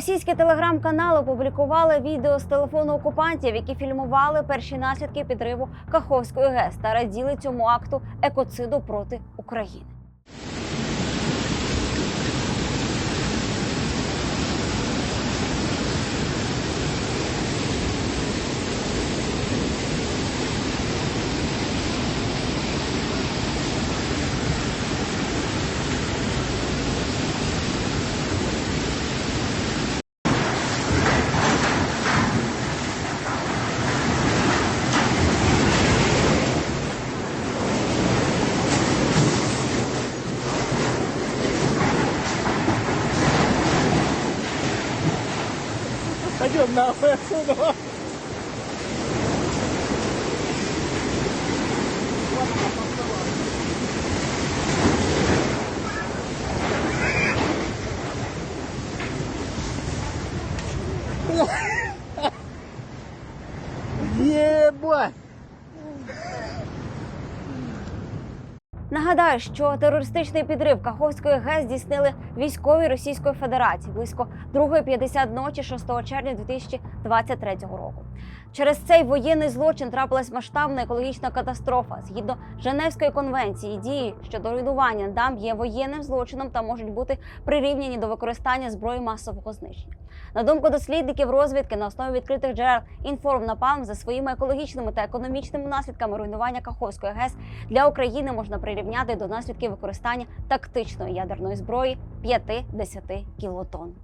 Російські телеграм-канали опублікували відео з телефону окупантів, які фільмували перші наслідки підриву Каховської ГЕС та раділи цьому акту екоциду проти України. 就拿回来的话。yeah, boy. Нагадаю, що терористичний підрив Каховської ГЕС здійснили військові Російської Федерації близько 2.50 ночі 6 червня 2023 року. Через цей воєнний злочин трапилась масштабна екологічна катастрофа. Згідно Женевської конвенції, дії щодо руйнування дам є воєнним злочином та можуть бути прирівняні до використання зброї масового знищення. На думку дослідників розвідки на основі відкритих джерел інформнапалм за своїми екологічними та економічними наслідками руйнування Каховської ГЕС для України можна прирівняти до наслідків використання тактичної ядерної зброї 5-10 кілотон.